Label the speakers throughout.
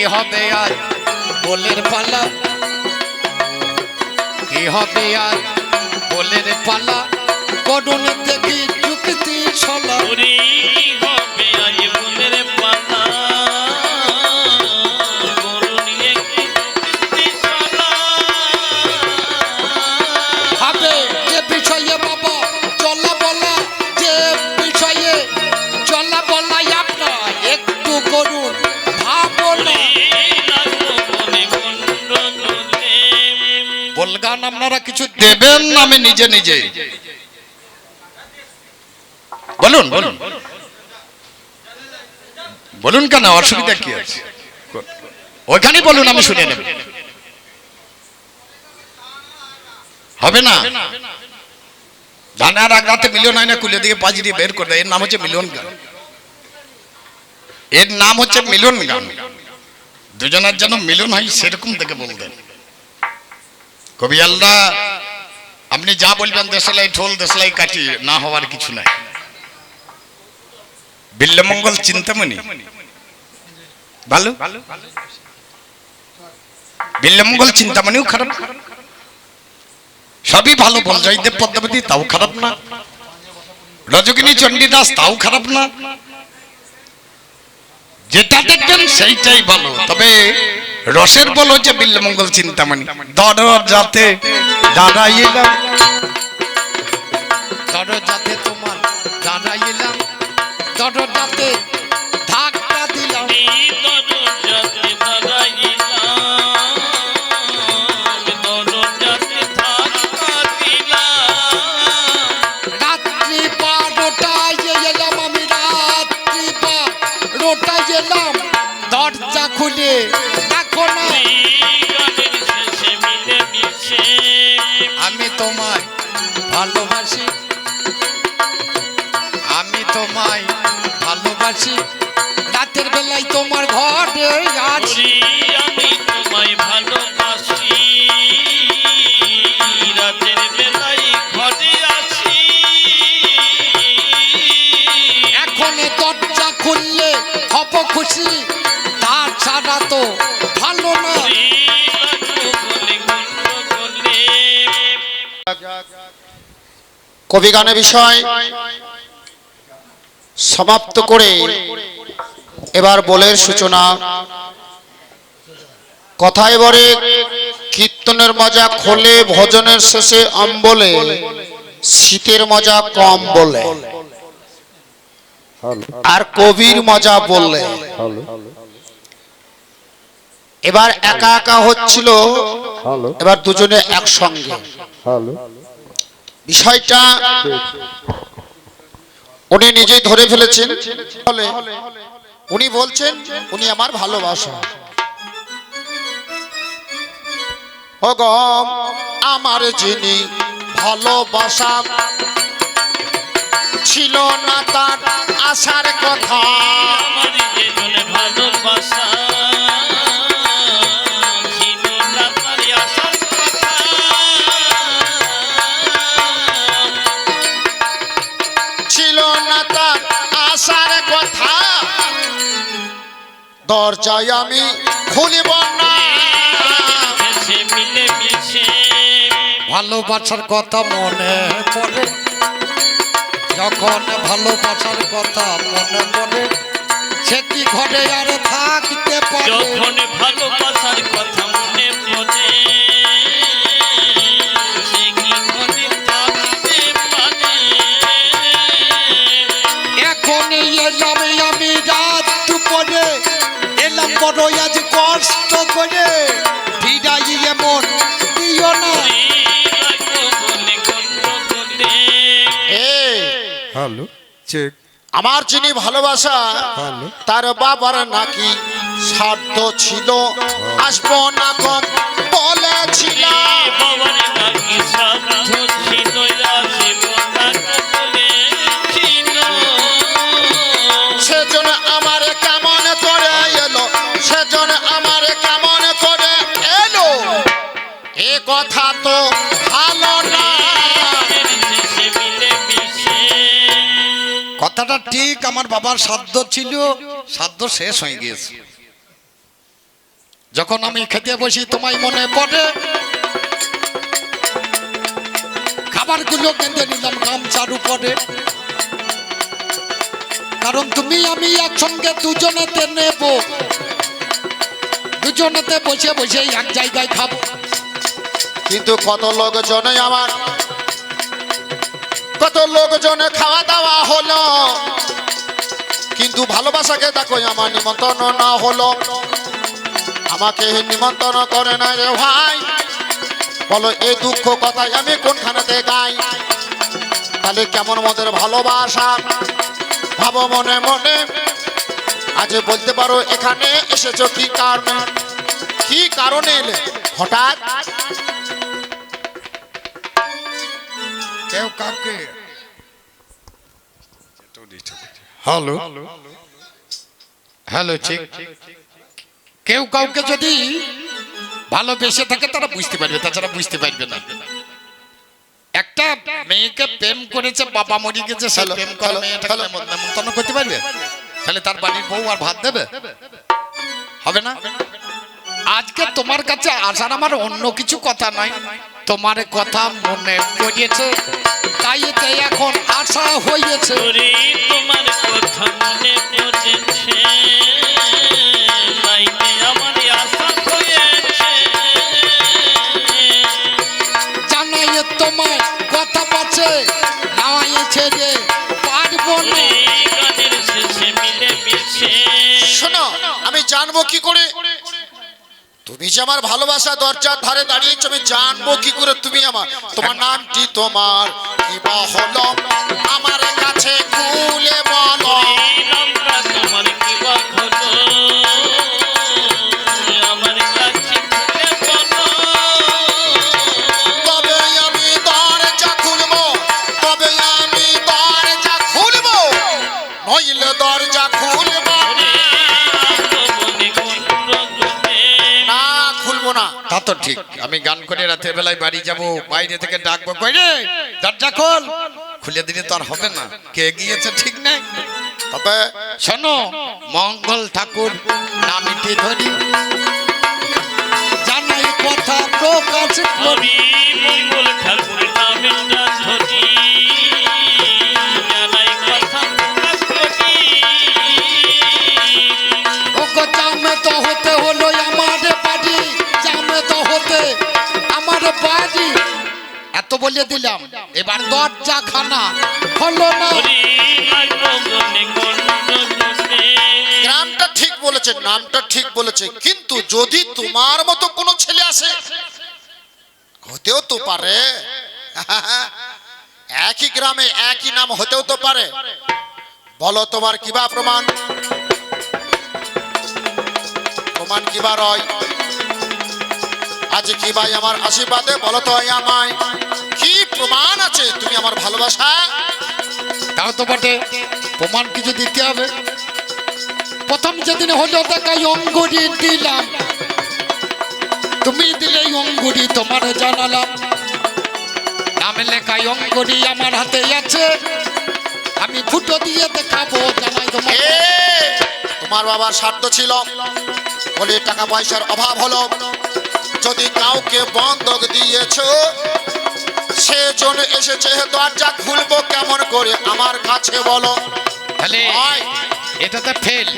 Speaker 1: কি হবে আর? বলের পালা। কি হবে আর? বলের পালা। করুন দেখি চুক্তি ছলা।
Speaker 2: হবে আজ বলের পাতা
Speaker 1: বলগান আপনারা কিছু দেবেন না, আমি নিজে নিজে। বলুন বলুন। বলুন কেন, অসুবিধা কি আছে? ওইখানেই বলুন, আমি শুনে নেব। হবে না? ধানের আগাতে মিলিয়ন হয় না কুলে দিয়ে বের করে দেয়। এর নাম হচ্ছে মিলিয়ন গান। এর নাম হচ্ছে মিলিয়ন গান। দুজনের যেন মিলন হয়, সেরকম থেকে বলতেন কবি আল্লাহ আপনি যা বলবেন দেশলাই ঠোল দেশলাই কাটি না হওয়ার কিছু নাই। বিল্লমঙ্গল চিন্তামণি। ভালো বিল্লমঙ্গল চিন্তামণিও খারাপ। সবই ভালো বল জয়দেব পদ্মাবতী, তাও খারাপ না। রজকিনী চণ্ডীদাস, তাও খারাপ না। যেটা দেখবেন সেইটাই ভালো। তবে রসের বল হচ্ছে বিল্লমঙ্গল চিন্তামণি। দর যাতে দাঁড়াইলাম। দর যাতে তাছাড়া তো ভালো না।
Speaker 2: বলে।
Speaker 3: কবি গানের বিষয় সমাপ্ত করে এবার বলের সূচনা। কথায় বলে কীর্তনের মজা খোলে, ভজনের শেষে অম্বলে শীতের মজা কম বলে। আর কবির মজা বললে এবার একা একা হচ্ছিল এবার দুজনে একসঙ্গে। বিষয়টা উনি নিজেই ধরে ফেলেছেন। উনি বলছেন উনি আমার ভালোবাসা। অগম আমার যিনি ভালোবাসা ছিল না তার আশার কথা।
Speaker 2: ভালোবাসা।
Speaker 3: দরজায় আমি খুলিব না।
Speaker 1: ভালোবাসার কথা মনে পড়ে। যখন ভালোবাসার কথা মনে পড়ে সে কি ঘরে আর থাকতে পারে?
Speaker 2: যখন ভালোবাসার কথা মনে পড়ে
Speaker 1: এলাম আজ কষ্ট করে। দিও না।
Speaker 4: হ্যালো। চেক
Speaker 3: আমার যিনি ভালোবাসা তার বাবার নাকি সাধ্য ছিল। আসব না কম
Speaker 1: কথাটা ঠিক, আমার বাবার সাধ্য ছিল, সাধ্য শেষ হয়ে গিয়েছে। যখন আমি খেতে বসি, তোমায় মনে পড়ে, খাবারগুলো কেঁদে নিলাম, গামছার উপরে। কারণ তুমি, আমি একসঙ্গে দুজনেতে নেব। দুজনেতে বসে বসে এক জায়গায় খাব।
Speaker 3: কিন্তু কত লোকজনে আমার কত লোকজনে খাওয়া দাওয়া হলো। কিন্তু ভালোবাসাকে দেখো, আমার নিমন্ত্রণ না হলো। আমাকে নিমন্ত্রণ করে না রে ভাই। বলো এই দুঃখ কথাই আমি কোনখানেতে গাই? তাহলে কেমন মদের ভালোবাসা? ভাবো মনে মনে। আজ বলতে পারো, এখানে এসেছ কি কারণে? কি কারণে এলে? হঠাৎ?
Speaker 1: কেউ কাউকে হ্যালো? হ্যালো ঠিক। কেউ কাউকে যদি ভালোবেসে থাকে তারা বুঝতে পারবে তাছাড়া বুঝতে পারবে না। একটা মেয়েকে প্রেম করেছে বাবা মরি গেছে সে প্রেম করে মেয়েটাকে করতে পারবে? তাহলে তার বাড়ির বউ আর ভাত দেবে? হবে না? আজকে তোমার কাছে আসার আমার অন্য কিছু কথা নয়। তোমার কথা মনে পড়েছে তাই এখন আশা হয়েছে
Speaker 2: তোমার কথা মনে পড়েছে
Speaker 1: তোমায় কথা পাচ্ছে ছেড়ে পারব না।
Speaker 3: শোনো আমি জানব কি করে? তুমি যে আমার ভালোবাসা দরজার ধারে দাঁড়িয়েছো আমি জানব কি করে তুমি আমার? তোমার নামটি তোমার। কি হলো আমার কাছে খুলে বলো।
Speaker 1: তা ঠিক। আমি গান করে রাতের বেলায় বাড়ি যাব। বাইরে থেকে ডাকবো। কই রে? দরজা খোল। খুলে দিলে তো আর হবে না। কে গিয়েছে ঠিক নেই।
Speaker 3: তবে
Speaker 1: শোনো মঙ্গল ঠাকুর নামিটি ধরি। জানাই কথা প্রকাশ করি।
Speaker 2: মঙ্গল ঠাকুর নামেটা ধরি। জানাই কথা প্রকাশ করি।
Speaker 1: ওগো জামে তো হতে বাড়ি এত বলে দিলাম, এবার দরজা খানা হলো না।
Speaker 3: গ্রামটা ঠিক বলেছে, নামটা ঠিক বলেছে, কিন্তু যদি তোমার মতো কোনো ছেলে আসে, হতেও তো পারে। একই গ্রামে একই নাম হতেও তো পারে। বলো তোমার কিবা প্রমাণ? প্রমাণ কিবা রয়? আজ কি ভাই আমার আশীর্বাদে? বলো তো আমায় কি প্রমাণ আছে তুমি আমার ভালোবাসা
Speaker 1: তাও তো বটে। প্রমাণ কিছু দিতে হবে। প্রথম যেদিন হলো দেখাই অঙ্গুরি দিলাম। তুমি দিলে অঙ্গুরি তোমার জানালাম। নামে লেখাই অঙ্গুরি আমার হাতে আছে। আমি ফুটো দিয়ে দেখাবো জানাই তোমার
Speaker 3: তোমার বাবার স্বার্থ ছিল। বলে টাকা পয়সার অভাব হলো। যদি কাউকে বন্ধক দিয়েছ সেজন এসেছে দরজা খুলবো কেমন করে? আমার কাছে বলো।
Speaker 1: তাহলে
Speaker 3: হয়।
Speaker 1: এটাতে ফেল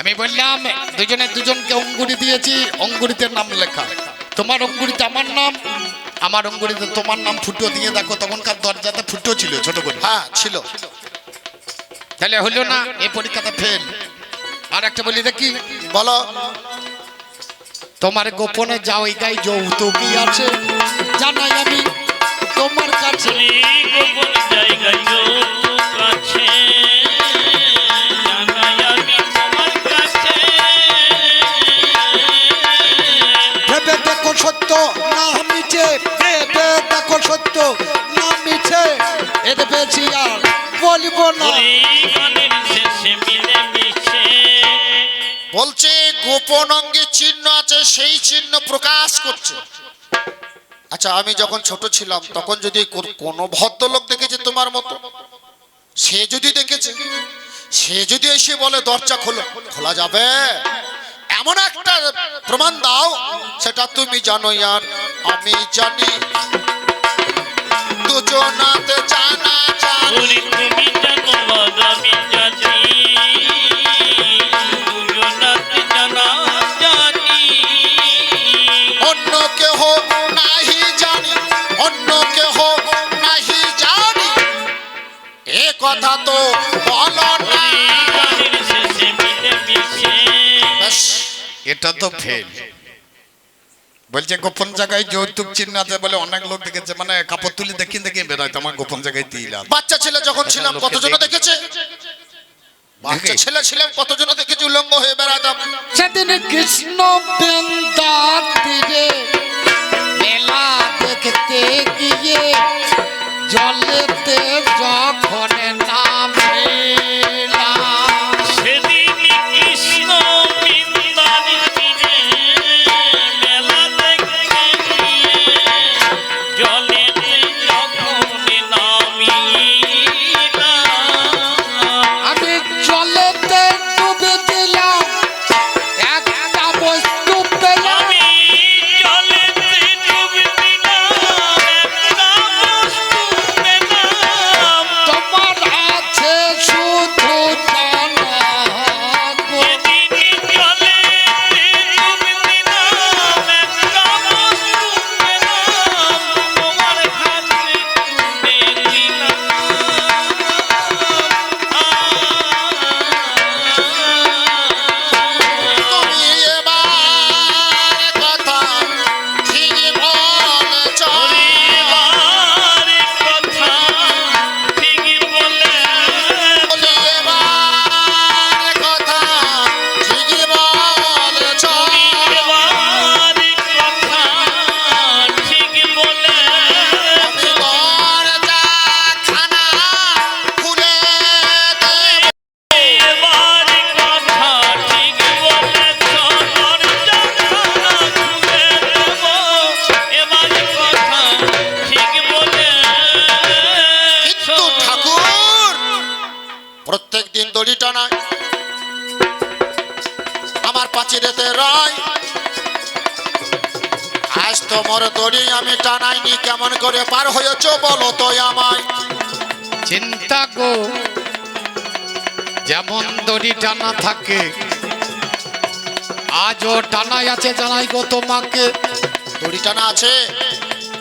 Speaker 1: আমি বললাম দুজনে দুজনকে অঙ্গুরি দিয়েছি অঙ্গুরিতে নাম লেখা। তোমার অঙ্গুরিতে আমার নাম আমার অঙ্গুরিতে তোমার নাম ফুটো দিয়ে দেখো তখনকার দরজাতে ফুটো ছিল ছোট করে।
Speaker 3: হ্যাঁ ছিল।
Speaker 1: তাহলে হলো না এই পরীক্ষাটা ফেল আর একটা বলি দেখি।
Speaker 3: বলো।
Speaker 1: তোমার গোপনে যাও এই গাই যৌতুকি আছে। জানাই আমি তোমার কাছে।
Speaker 2: গোপন জায়গায় যৌতুক আছে। জানাই আমি তোমার কাছে।
Speaker 1: ভেবে দেখো সত্য না মিছে। ভেবে দেখো সত্য না মিছে। এর বেশি আর বলব না।
Speaker 2: শেষে মিলে
Speaker 3: বলছে, গোপন অঙ্গে চিহ্ন আছে, সেই চিহ্ন প্রকাশ করছে। আচ্ছা আমি যখন ছোট ছিলাম, তখন যদি কোন- ভদ্রলোক দেখেছে তোমার মতো? সে যদি দেখেছে, সে যদি এসে বলে, দরজা খোলো, খোলা যাবে। এমন একটা প্রমাণ দাও, সেটা তুমি জানো আর আমি জানি। দুজনাতে জানা জানি
Speaker 2: তুমি জানো আমি জানি।
Speaker 3: তো বলো
Speaker 5: এটা তো ফেল বলছে, গোপন জায়গায় যৌতুক চিহ্ন আছে বলে অনেক লোক দেখেছে মানে কাপড় তুলে দেখি দেখি বেরোয়, তোমার গোপন জায়গায় দিলাম
Speaker 3: বাচ্চা ছেলে যখন ছিলাম কতজন দেখেছে? বাচ্চা ছেলে ছিলাম কতজন দেখেছি, উলঙ্গ হয়ে বেড়াতাম।
Speaker 1: সেদিন কৃষ্ণ বৃন্দার তীরে মেলা
Speaker 3: পাচিরেতে রয়। আজ তোমার দড়ি আমি টানাইনি কেমন করে পার হয়েছ বলো তো আমায়।
Speaker 1: চিন্তা গো যেমন দড়ি টানা থাকে আজও টানাই আছে জানাই গো তোমাকে।
Speaker 3: দড়ি টানা আছে?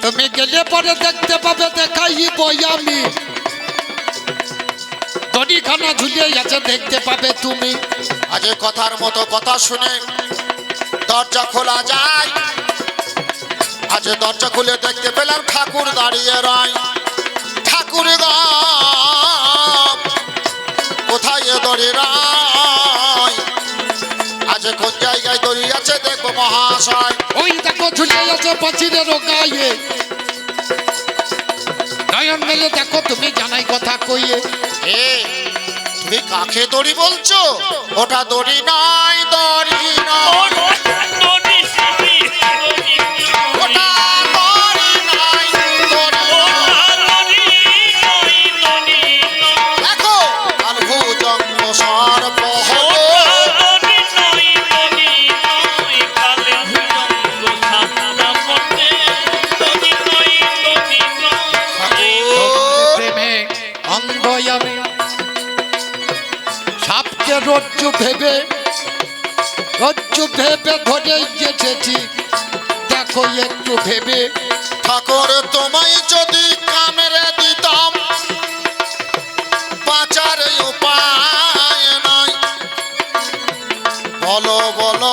Speaker 1: তুমি গেলে পরে দেখতে পাবে দেখাই বই আমি। দড়িখানা ঝুলিয়ে আছে দেখতে পাবে তুমি।
Speaker 3: আজ এ কথার মতো কথা শুনে দরজা খোলা যায়। আজ দরজা খুলে দেখতে পেলাম ঠাকুর দাঁড়িয়ে রায়। ঠাকুর কোথায় দড়ি রায়? আজ কোন জায়গায় দড়ি আছে দেখব মহাশয়।
Speaker 1: ওই দেখো ঝুলিয়ে আছে পাচিরের গায়ে। নয়ন মেলে দেখো তুমি জানাই কথা কইয়ে।
Speaker 3: এ তুমি কাকে দড়ি বলছো? ওটা দড়ি নাই দড়ি নয়।
Speaker 1: ভেবে রজ্জু ভেবে ধরে গেছেছি। দেখো একটু ভেবে।
Speaker 3: ঠাকুর তোমায় যদি কামড়ে দিতাম বাঁচার উপায় নাই। বলো বলো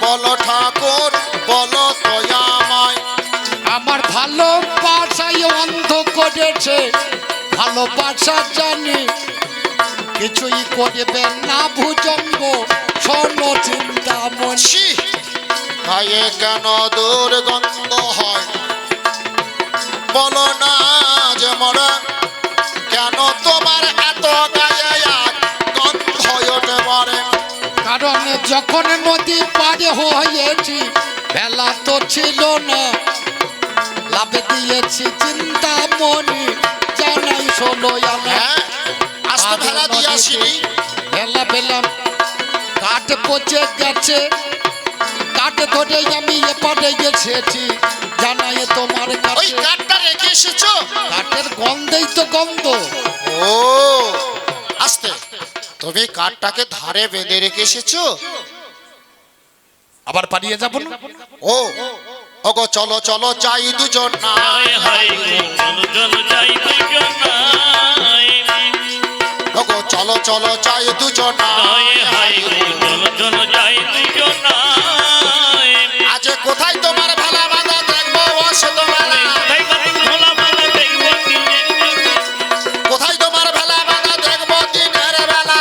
Speaker 3: বলো ঠাকুর বলো দয়াময়।
Speaker 1: আমার ভালো ভালোবাসাই অন্ধ করেছে ভালো ভালোবাসা জানি কিছুই করবে না ভুজঙ্গ স্বর্ণ চিন্তা মন।
Speaker 3: ছি। গায়ে কেন দুর্গন্ধ হয়? বলো না যে মরা কেন তোমার এত গায়ে গন্ধ ওঠে মরে?
Speaker 1: কারণ যখন নদী পারে হয়েছি বেলা তো ছিল না। লাভে দিয়েছি চিন্তা মনি জানাই শোনো আমি
Speaker 3: হ্যাঁ আজ তো ভেলা দিয়ে আসিনি
Speaker 1: ভেলা পেলাম কাঠ পচে গেছে। কাঠ ধরে আমি এপারে গেছেছি। জানাই তোমার
Speaker 3: ওই কাঠটা রেখে এসেছ?
Speaker 1: কাঠের গন্ধেই তো গন্ধ।
Speaker 3: ও আস্তে। তুমি কাঠটাকে ধারে বেঁধে রেখে এসেছ?
Speaker 1: আবার পালিয়ে যাব না?
Speaker 3: ও ওগো চলো চলো যাই দুজন না
Speaker 2: হায় হায় গো চলো চলো যাই দুজনাই।
Speaker 3: ওগো চলো চলো যাই দুজন না
Speaker 2: গো চলো চলো যাই দুজনাই
Speaker 3: আজ কোথায় তোমার ভেলা বাঁধা দেখব অসত মেলা কোথায় তোমার ভেলা বাঁধা দেখব দিনের বেলা?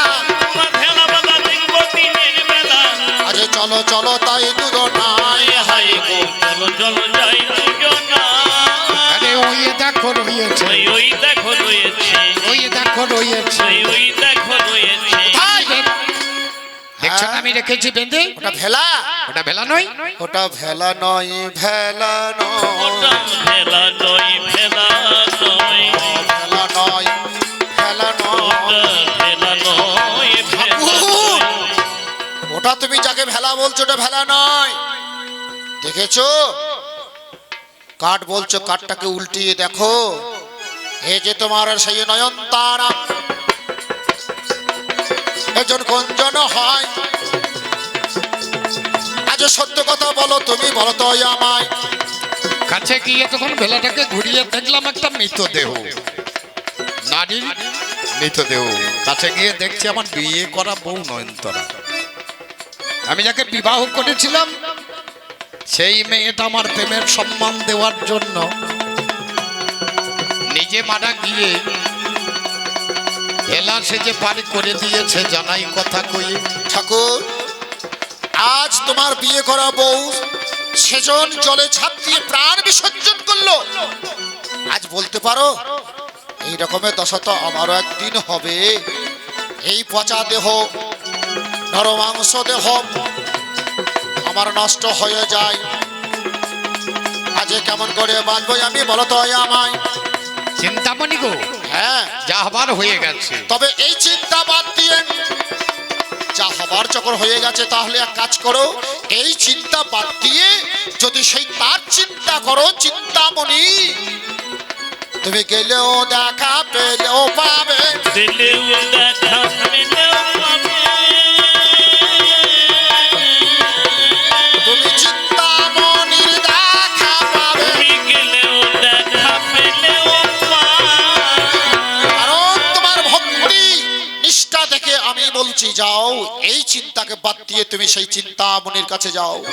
Speaker 3: আজ চলো চলো তাই
Speaker 2: গো চলো চলো যাই
Speaker 1: ওই দেখো রয়েছে।
Speaker 2: ওই দেখো রয়েছে।
Speaker 1: দেখো রয়েছে
Speaker 2: ওই দেখো রয়েছে
Speaker 1: দেখছ আমি রেখেছি বেঁধে?
Speaker 3: ওটা ভেলা।
Speaker 1: ওটা ভেলা নয়?
Speaker 3: ওটা ভেলা নয় ভেলা নয়।
Speaker 2: ভেলা নয় ভেলা নয়।
Speaker 3: ভেলা নয় ভেলা নয়।
Speaker 2: ওটা ভেলা নয় ভেলা নয়।
Speaker 3: ওটা তুমি যাকে ভেলা বলছো ওটা ভেলা নয়। দেখেছ? কাঠ বলছো কাঠটাকে উল্টিয়ে দেখো। এই যে তোমার সেই নয়নতারা এজন কোনজন হয়। আজ সত্য কথা বলো তুমি, বলো তো আমায়।
Speaker 1: কাছে গিয়ে তখন ভেলাটাকে ঘুরিয়ে দেখলাম একটা মৃতদেহ নারীর মৃতদেহ কাছে গিয়ে দেখছি আমার বিয়ে করা বউ নয়নতরা। আমি যাকে বিবাহ করেছিলাম, সেই মেয়েটা আমার প্রেমের সম্মান দেওয়ার জন্য নিজে মারা গিয়ে হেলা সে যে পারি করে দিয়েছে, জানাই কথা কই।
Speaker 3: ঠাকুর, আজ তোমার বিয়ে করা বউ সেজন জলে ছাপ দিয়ে প্রাণ বিসর্জন করল। আজ বলতে পারো, এই রকমের দশা তো আমারও একদিন হবে। এই পচা দেহ, নরমাংস দেহ আমার নষ্ট হয়ে যায়। আজ কেমন করে বাঁচবো আমি বলো তো আমায়
Speaker 1: চিন্তামণি গো।
Speaker 3: হ্যাঁ।
Speaker 1: যা হবার হয়ে গেছে।
Speaker 3: তবে এই চিন্তা বাদ দিয়ে যা হবার যখন হয়ে গেছে তাহলে এক কাজ করো। এই চিন্তা বাদ দিয়ে যদি সেই তার চিন্তা করো চিন্তামণি তুমি গেলেও দেখা পেলেও পাবে।
Speaker 2: দিলেও দেখা পেলেও
Speaker 3: দিয়ে তুমি সেই চিন্তামণির কাছে যাও।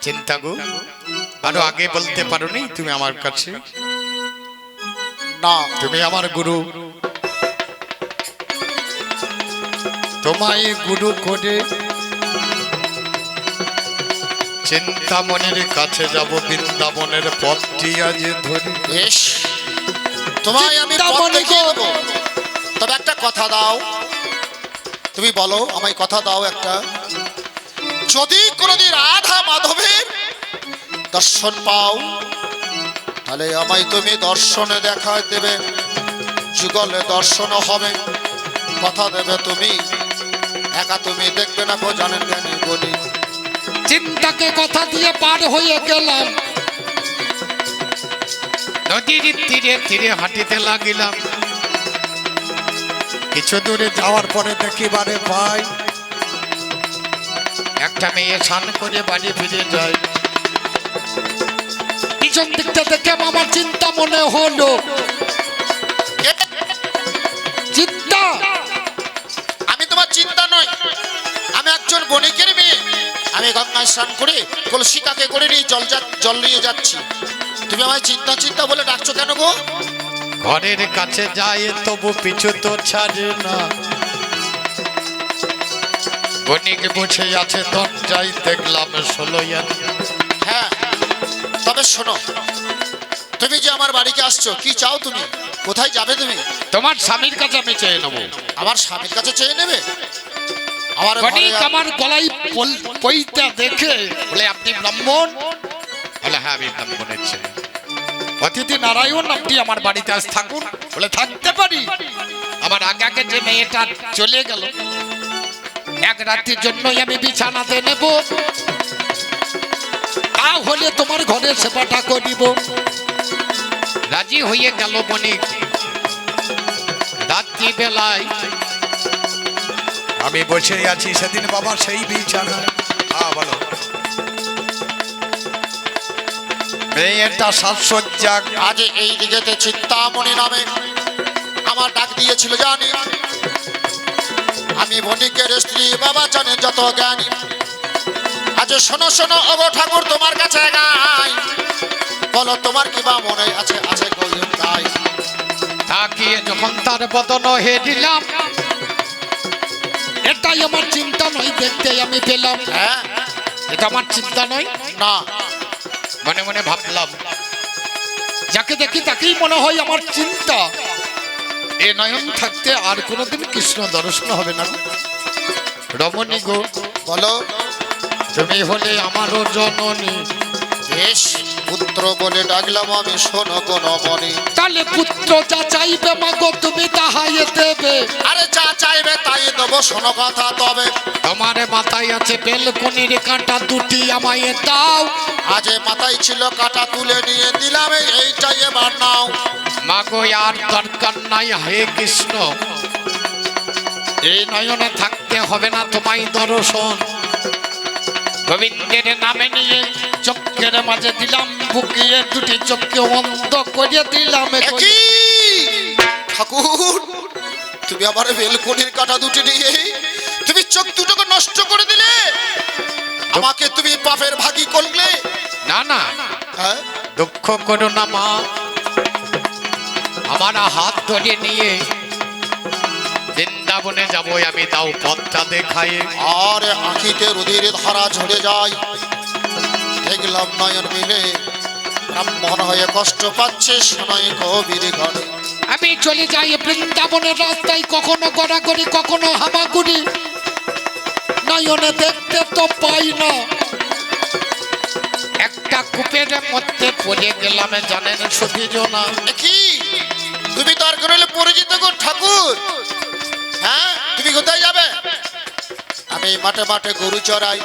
Speaker 1: চিন্তা গো আরও আগে বলতে পারো নি তুমি আমার কাছে?
Speaker 3: না।
Speaker 1: তুমি আমার গুরু। তোমায় গুরু করে চিন্তামণির কাছে যাব বৃন্দাবনের পথটি আজ ধরি।
Speaker 3: বেশ তোমায় আমি পথ দেখিয়ে
Speaker 1: গো।
Speaker 3: তবে একটা কথা দাও। তুমি বলো আমায় কথা দাও একটা। যদি কোনোদিন রাধা মাধবের দর্শন পাও, তাহলে আমায় তুমি দর্শনে দেখা দেবে, যুগলে দর্শনও হবে, কথা দেবে তুমি। একা তুমি দেখবে না জানেন জ্ঞানী বলি।
Speaker 1: চিন্তাকে কথা দিয়ে পার হয়ে গেলাম। নদীর তীরে তীরে হাঁটিতে লাগিলাম। কিছু দূরে যাওয়ার পরে দেখিবারে পাই একটা মেয়ে স্নান করে বাড়ি ফিরে যায়। পিছন দিকটা দেখে আমার চিন্তা মনে হলো। চিন্তা?
Speaker 3: আমি তোমার চিন্তা নয় আমি একজন বণিকের মেয়ে। আমি গঙ্গায় স্নান করে কলসিকাকে করে নিয়ে জল জল নিয়ে যাচ্ছি। তুমি আমায় চিন্তা চিন্তা বলে ডাকছো কেন গো?
Speaker 1: ঘরের কাছে যায় তবু পিছু তো ছাড়ে না। বণিক বসে আছে দরজায় দেখলাম ষোলোই আনা।
Speaker 3: হ্যাঁ তবে শোনো তুমি যে আমার বাড়িতে আসছো কি চাও তুমি? কোথায় যাবে তুমি?
Speaker 1: তোমার স্বামীর কাছে আমি চেয়ে নেব।
Speaker 3: আমার স্বামীর কাছে চেয়ে নেবে? আমার
Speaker 1: বণিক আমার গলায় পইতা দেখে বলে আপনি ব্রাহ্মণ? বলে হ্যাঁ আমি ব্রাহ্মণের ছেলে। অতিথি নারায়ণ আপনি আমার বাড়িতে আজ থাকুন। বলে থাকতে পারি। আমার আগে আগে যে মেয়েটা চলে গেল। এক রাত্রির জন্যই আমি বিছানাতে নেব। হলে তোমার ঘরের সেবাটা করিব। রাজি হয়ে গেল বণিক রাত্রি বেলায়
Speaker 4: আমি বসে আছি সেদিন বাবা সেই বিছানা। বলো। মেয়েটা সাজসজ্জা
Speaker 3: আজ এই দিকেতে চিন্তামণি নামে। আমার ডাক দিয়েছিল জানি। আমি বণিকের স্ত্রী বাবা জানে যত জ্ঞানী। আজ শোনো শোনো অব ঠাকুর তোমার কাছে গাই। বলো তোমার কি বা মনে আছে আছে গৌরব গাই
Speaker 1: তাকিয়ে যখন তার বদন হে দিলাম এটাই আমার চিন্তা নয় দেখতে আমি পেলাম।
Speaker 3: হ্যাঁ।
Speaker 1: এটা আমার চিন্তা নয়।
Speaker 3: না।
Speaker 1: মনে মনে ভাবলাম যাকে দেখি তাকেই মনে হয় আমার চিন্তা। এ নয়ন থাকতে আর কোনোদিন কৃষ্ণ দর্শন হবে না রমণী গো,
Speaker 3: বলো,
Speaker 1: তুমি হলে আমারও জননী।
Speaker 3: বেশ। পুত্র বলে ডাকলাম আমি শোনো কোন মনি
Speaker 1: তাহলে পুত্র যা চাইবে মাগো তুমি তাহাই দেবে।
Speaker 3: আরে যা চাইবে তাই দেবো শোনো কথা তবে।
Speaker 1: তোমার মাথায় আছে বেলকনির কাঁটা দুটি আমায় দাও।
Speaker 3: আজ মাথায় ছিল কাঁটা তুলে নিয়ে দিলাম এই- এইটাই এবার নাও।
Speaker 1: মাগো আর দরকার নাই হে কৃষ্ণ। এই নয়নে থাকতে হবে না তোমায় দর্শন। গোবিন্দের নামে নিয়ে চক্রের মাঝে দিলাম বুকিয়ে দুটি চোখকে অন্ধ করিয়ে দিলাম।
Speaker 3: ঠাকুর তুমি আবার বেলকনির কাটা দুটি নিয়ে তুমি চোখ দুটোকে নষ্ট করে দিলে। আমাকে তুমি পাপের ভাগি করলে।
Speaker 1: না না।
Speaker 3: হ্যাঁ?
Speaker 1: দুঃখ করো না মা। আমার হাত ধরে নিয়ে বৃন্দাবনে যাব আমি তাও পথটা দেখাই।
Speaker 3: আর আঁখিতে রুধির ধারা ঝরে যায়। দেখলাম নয়ন মিলে। ব্রাহ্মণ হয়ে কষ্ট পাচ্ছে শোনাই কবির ঘরে।
Speaker 1: আমি চলে যাই বৃন্দাবনের রাস্তায় কখনো গড়াগড়ি কখনো হামাগুড়ি। নয়নে দেখতে তো পাই না। একটা কূপের মধ্যে পড়ে গেলাম জানেন সুধীর না
Speaker 3: কি তুমি তার করলে পরিচিত গো ঠাকুর। হ্যাঁ তুমি কোথায় যাবে? আমি মাঠে মাঠে গরু চড়াই।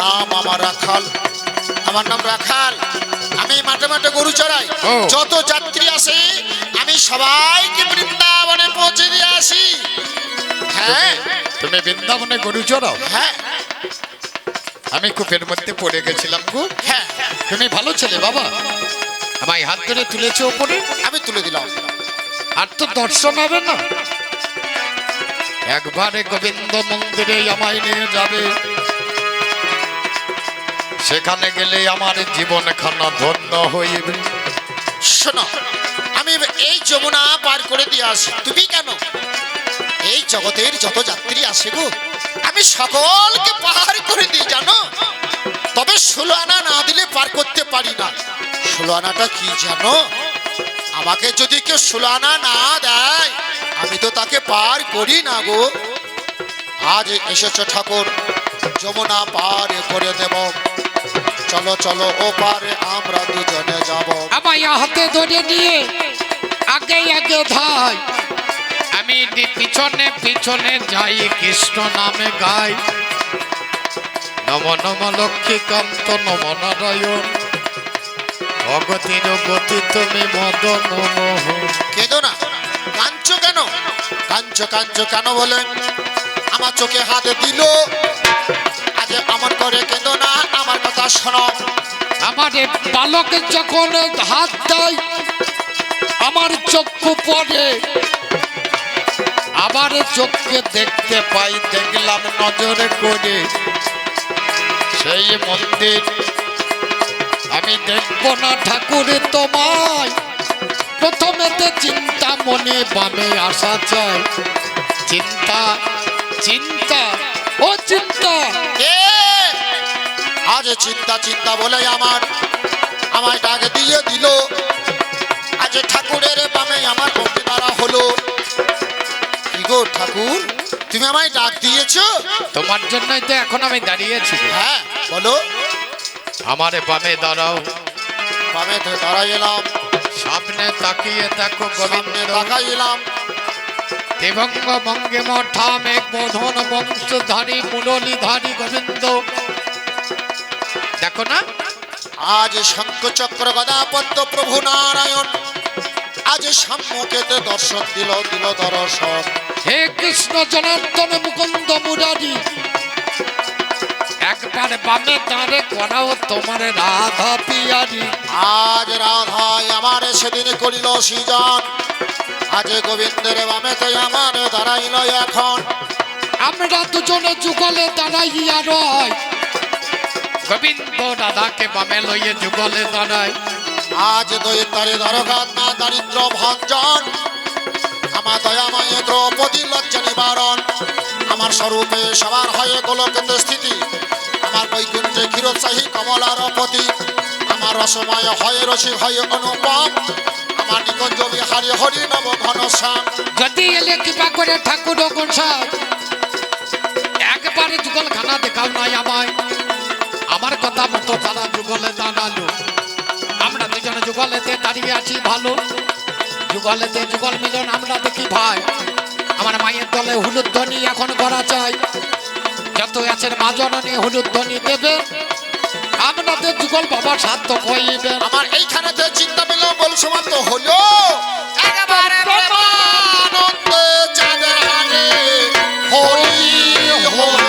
Speaker 3: নাম আমার রাখাল। আমার নাম রাখাল। আমি মাঠে মাঠে গরু চড়াই। যত যাত্রী আসে আমি সবাইকে বৃন্দাবনে পৌঁছে দিয়ে আসি। হ্যাঁ।
Speaker 1: তুমি বৃন্দাবনে গরু চড়াও?
Speaker 3: হ্যাঁ।
Speaker 1: আমি কূপের মধ্যে পড়ে গেছিলাম গো
Speaker 3: হ্যাঁ।
Speaker 1: তুমি ভালো ছেলে বাবা। আমায় হাত ধরে তুলেছে ওপরে
Speaker 3: আমি তুলে দিলাম।
Speaker 1: আর তো দর্শন হবে না। একবারে গোবিন্দ মন্দিরে আমায় নিয়ে যাবে। সেখানে গেলে আমার জীবন খানা ধন্য হইবে।
Speaker 3: শোনো, আমি এই যমুনা পার করে দিয়ে আসি। তুমি কেন? এই জগতের যত যাত্রী আসে গো, আমি সকলকে পার করে দিই, জানো? তবে ষোলো আনা না দিলে পার করতে পারি না। ষোলো আনাটা কি জানো? আমাকে যদি কেউ ষোলো আনা না দেয়, আমি তো তাকে পার করি না গো। আজ এসেছ ঠাকুর, যমুনা পার করে দেব। চলো চলো ও পারে আমরা দুজনে যাব।
Speaker 1: আমায় হাতে ধরে নিয়ে আগে আগে ধাই আমি পিছনে পিছনে যাই কৃষ্ণ নামে গাই। নম নম লক্ষ্মীকান্ত নম নারায়ণ। অগতির গতি তুমি মদন মোহ।
Speaker 3: কেঁদো না। কাঞ্চ কেন? কাঞ্চ কাঞ্চ কেন বলে? আমার চোখে হাত দিল। আজ আমার করে কেঁদো না, আমার কথা শোনো।
Speaker 1: আমার বালক যখন হাত দেয়, আমার চক্ষু পড়ে। আবার চোখকে দেখতে পাই, দেখলাম নজরে করে। সেই মন্দির আমি দেখব না ঠাকুরে তোমায়। প্রথমেতে চিন্তা মনে বামে আসা চাই চিন্তা চিন্তা। ও চিন্তা।
Speaker 3: আজ চিন্তা চিন্তা বলে আমার আমায় ডাক দিয়ে দিল। আজ ঠাকুরের বামে আমার ভক্তি দ্বারা হলো। কি গো ঠাকুর তুমি আমায় ডাক দিয়েছ?
Speaker 1: তোমার জন্যই তো এখন আমি দাঁড়িয়েছি
Speaker 3: হ্যাঁ বলো।
Speaker 1: আমার বামে দাঁড়াও।
Speaker 3: বামে দাঁড়াই এলাম
Speaker 1: সামনে তাকিয়ে দেখো
Speaker 3: সামনে
Speaker 1: গোবিন্দ।
Speaker 3: তাকাই এলাম
Speaker 1: দেবঙ্গ বঙ্গে মঠামে বোধন বংশধারী মুরলীধারী গোবিন্দ। দেখো না?
Speaker 3: আজ শঙ্খচক্র গদাপদ্ম প্রভু নারায়ণ। আজ সম্মুখেতে দর্শন দিল দিল দর্শন
Speaker 1: হে কৃষ্ণ জনার্দন মুকুন্দ মুরারি। একবার বামে দাঁড়ে করাও তোমার রাধা পিয়ারি।
Speaker 3: আজ রাধাই আমার সেদিন করিল সৃজন আজ গোবিন্দের বামেতে আমার দাঁড়াইল এখন।
Speaker 1: আমরা দুজনে যুগলে দাঁড়াইয়া রয়। গোবিন্দ দাদাকে বামে লইয়ে যুগলে দাঁড়াই
Speaker 3: আজ দৈতারে দ্বারকাত না দারিদ্র ভঞ্জন। আমার দয়াময় দ্রৌপদী লজ্জা নিবারণ। আমার স্বরূপে সবার হয়ে গোলকেন্দ্র স্থিতি। আমার বৈকুণ্ঠে ক্ষীরোৎসাহী কমলার পতি আমার রসময় হয়ে রসিক হয়ে অনুপম। আমার নিকঞ্জ বিহারী হরি নব ঘনশ্যাম
Speaker 1: যদি এলে কৃপা করে ঠাকুর গোসাই একবারে যুগল খানা দেখাও নাই আমায়। আমার কথা মতো তারা যুগলে দাঁড়াল আমরা দুজনে যুগলেতে দাঁড়িয়ে আছি ভালো। যুগলেতে যুগল মিলন আমরা দেখি ভাই। আমার মায়ের দলে হলুদ ধ্বনি এখন করা চাই। যত আছেন মা হলুদ ধ্বনি দেবে। আপনাদের যুগল বাবা সাধ্য কইবেন।
Speaker 3: আমার এইখানে যে চিন্তা পেল বল সমাপ্ত হলো একেবারে আনন্দে হরি হরি